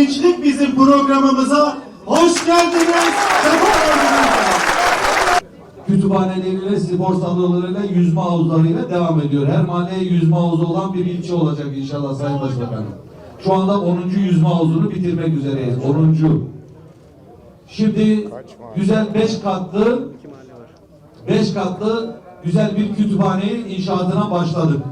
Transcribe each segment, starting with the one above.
Gençlik bizim programımıza hoş geldiniz. Kütüphaneleriyle, spor salonlarıyla, yüzme havuzlarıyla devam ediyor. Her mahalleye yüzme havuzu olan bir ilçe olacak inşallah Sayın Başbakanım. Şu anda 10. yüzme havuzunu bitirmek üzereyiz. 10. Şimdi güzel 5 katlı 5 katlı güzel bir kütüphanenin inşaatına başladık.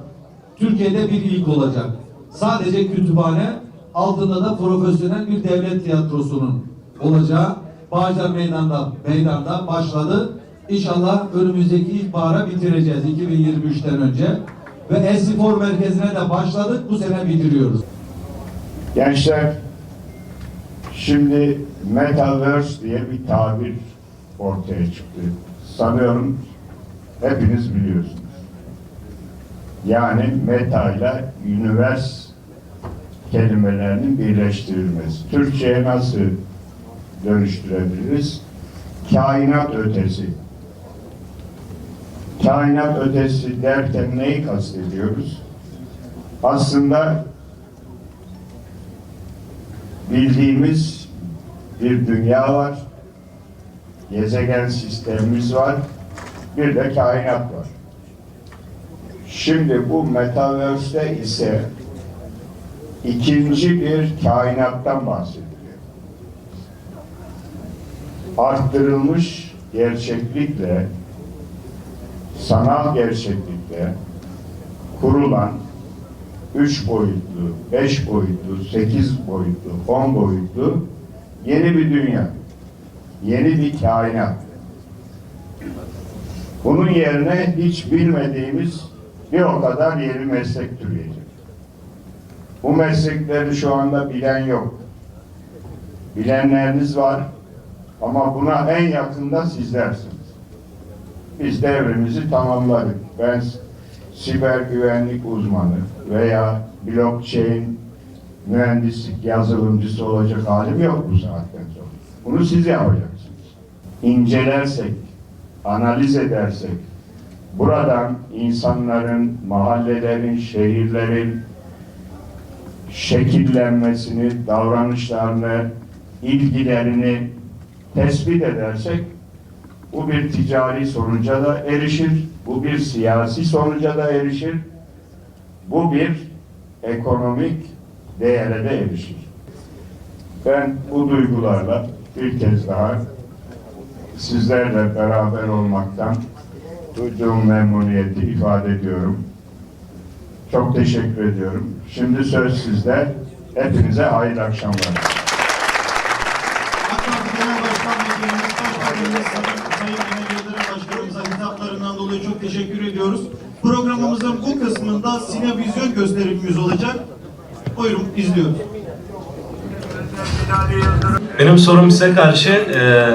Türkiye'de bir ilk olacak. Sadece kütüphane altında da profesyonel bir devlet tiyatrosunun olacağı Bağcılar Meydan'da, meydanda başladı. İnşallah önümüzdeki ilkbahara bitireceğiz 2023'ten önce. Ve Espor Merkezi'ne de başladık. Bu sene bitiriyoruz. Gençler, şimdi Metaverse diye bir tabir ortaya çıktı. Sanıyorum hepiniz biliyorsunuz. Yani meta ile universe kelimelerinin birleştirilmesi. Türkçe'ye nasıl dönüştürebiliriz? Kainat ötesi. Kainat ötesi derken neyi kastediyoruz? Aslında bildiğimiz bir dünya var. Gezegen sistemimiz var. Bir de kainat var. Şimdi bu Metaverse'de ise ikinci bir kainattan bahsediliyor. Arttırılmış gerçeklikle sanal gerçeklikle kurulan üç boyutlu, beş boyutlu, sekiz boyutlu, on boyutlu yeni bir dünya. Yeni bir kainat. Bunun yerine hiç bilmediğimiz bir o kadar yeni meslek türeyecek. Bu meslekleri şu anda bilen yok. Bilenleriniz var ama buna en yakında sizlersiniz. Biz devrimizi tamamladık. Ben siber güvenlik uzmanı veya blockchain mühendislik yazılımcısı olacak halim yok bu saatten sonra. Bunu siz yapacaksınız. İncelersek, analiz edersek, buradan insanların, mahallelerin, şehirlerin şekillenmesini, davranışlarını, ilgilerini tespit edersek bu bir ticari sonuca da erişir, bu bir siyasi sonuca da erişir, bu bir ekonomik değere de erişir. Ben bu duygularla bir kez daha sizlerle beraber olmaktan duyduğum memnuniyeti ifade ediyorum. Çok teşekkür ediyorum. Şimdi söz sizde. Hepinize hayırlı akşamlar. AK Parti Genel Başkan Vekilimiz, Sayın Binali Yıldırım Başkanımıza hitaplarından dolayı çok teşekkür ediyoruz. Programımızın bu kısmında sinevizyon gösterimimiz olacak. Buyurun izliyoruz. Benim sorum size karşı e,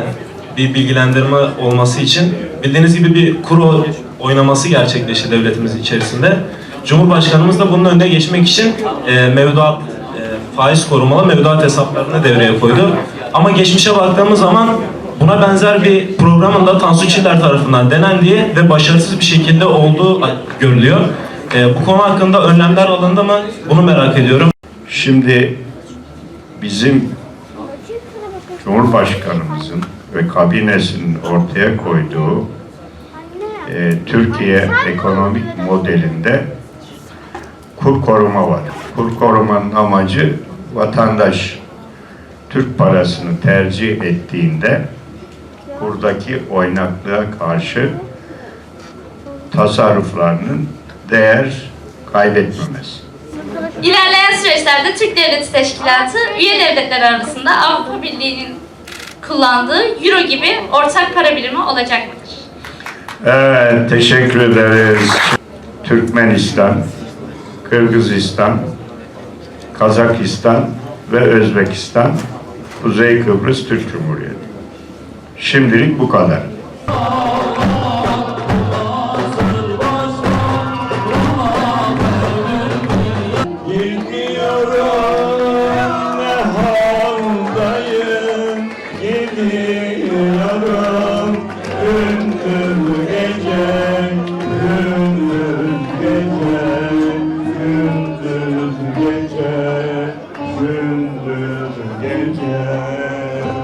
bir bilgilendirme olması için bildiğiniz gibi bir kuru oynaması gerçekleşti devletimiz içerisinde. Cumhurbaşkanımız da bunun önüne geçmek için e, mevduat e, faiz korumalı mevduat hesaplarını devreye koydu. Ama geçmişe baktığımız zaman buna benzer bir programın da Tansu Çiller tarafından denendiği ve başarısız bir şekilde olduğu görülüyor. E, bu konu hakkında önlemler alındı mı? Bunu merak ediyorum. Şimdi bizim Cumhurbaşkanımızın ve kabinesinin ortaya koyduğu e, Türkiye ekonomik modelinde kur koruma var. Kur korumanın amacı vatandaş Türk parasını tercih ettiğinde buradaki oynaklığa karşı tasarruflarının değer kaybetmemesi. İlerleyen süreçlerde Türk Devleti Teşkilatı üye devletler arasında Avrupa Birliği'nin kullandığı Euro gibi ortak para birimi olacak mıdır? Evet, teşekkür ederiz. Türkmenistan, Kırgızistan, Kazakistan ve Özbekistan, Kuzey Kıbrıs Türk Cumhuriyeti. Şimdilik bu kadar. Gidiyorum ne haldayım Gidiyorum gündüz gece